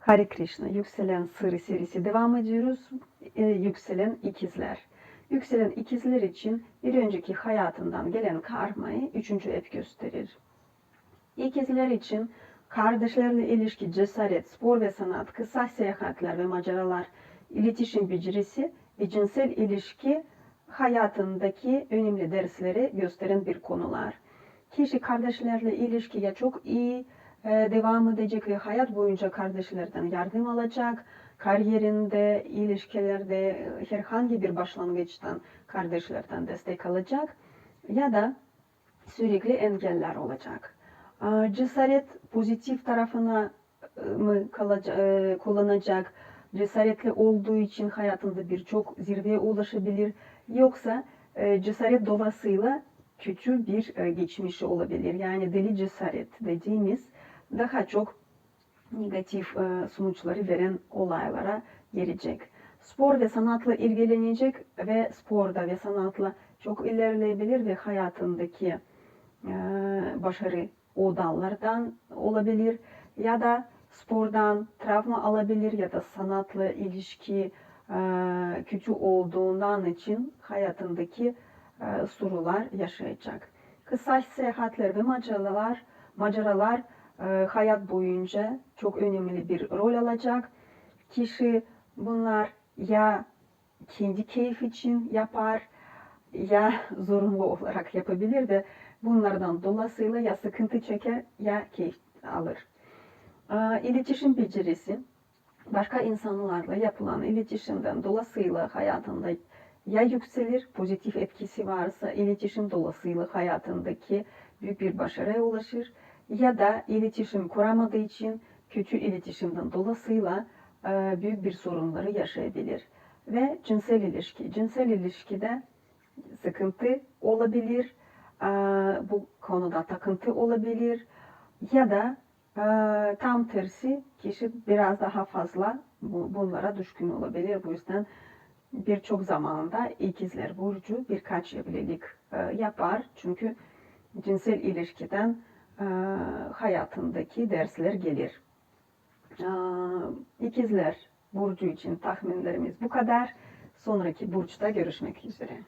Hare Krishna, Yükselen Sırrı serisi devam ediyoruz. Ee, yükselen ikizler. Yükselen ikizler için bir önceki hayatından gelen karmayı üçüncü ev gösterir. İkizler için kardeşlerle ilişki, cesaret, spor ve sanat, kısa seyahatler ve maceralar, iletişim becerisi ve cinsel ilişki hayatındaki önemli dersleri gösteren bir konular. Kişi kardeşlerle ilişkiye çok iyi e, devam edecek ve hayat boyunca kardeşlerden yardım alacak. Kariyerinde, ilişkilerde e, herhangi bir başlangıçtan kardeşlerden destek alacak ya da sürekli engeller olacak. Aa, Cesaret pozitif tarafına e, mı kalacak, e, kullanacak, cesaretli olduğu için hayatında birçok zirveye ulaşabilir. Yoksa cesaret dolayısıyla kötü bir geçmişi olabilir. Yani deli cesaret dediğimiz daha çok negatif e, sonuçları veren olaylara gelecek. Spor ve sanatla ilgilenecek ve sporda ve sanatla çok ilerleyebilir ve hayatındaki e, başarı o dallardan olabilir ya da spordan travma alabilir ya da sanatla ilişki e, kötü olduğundan için hayatındaki sorular yaşayacak. Kısa seyahatler ve maceralar, maceralar hayat boyunca çok önemli bir rol alacak. Kişi bunlar ya kendi keyif için yapar ya zorunlu olarak yapabilir ve bunlardan dolayısıyla ya sıkıntı çeker ya keyif alır. Ee, İletişim becerisi başka insanlarla yapılan iletişimden dolayısıyla hayatında ya yükselir, pozitif etkisi varsa iletişim dolayısıyla hayatındaki büyük bir başarıya ulaşır ya da iletişim kuramadığı için kötü iletişimden dolayısıyla e, büyük bir sorunları yaşayabilir. Ve cinsel ilişki. Cinsel ilişkide sıkıntı olabilir, e, bu konuda takıntı olabilir ya da e, tam tersi kişi biraz daha fazla bu- bunlara düşkün olabilir. Bu yüzden birçok zamanda ikizler burcu birkaç evlilik yapar. Çünkü cinsel ilişkiden hayatındaki dersler gelir. E, İkizler burcu için tahminlerimiz bu kadar. Sonraki burçta görüşmek üzere.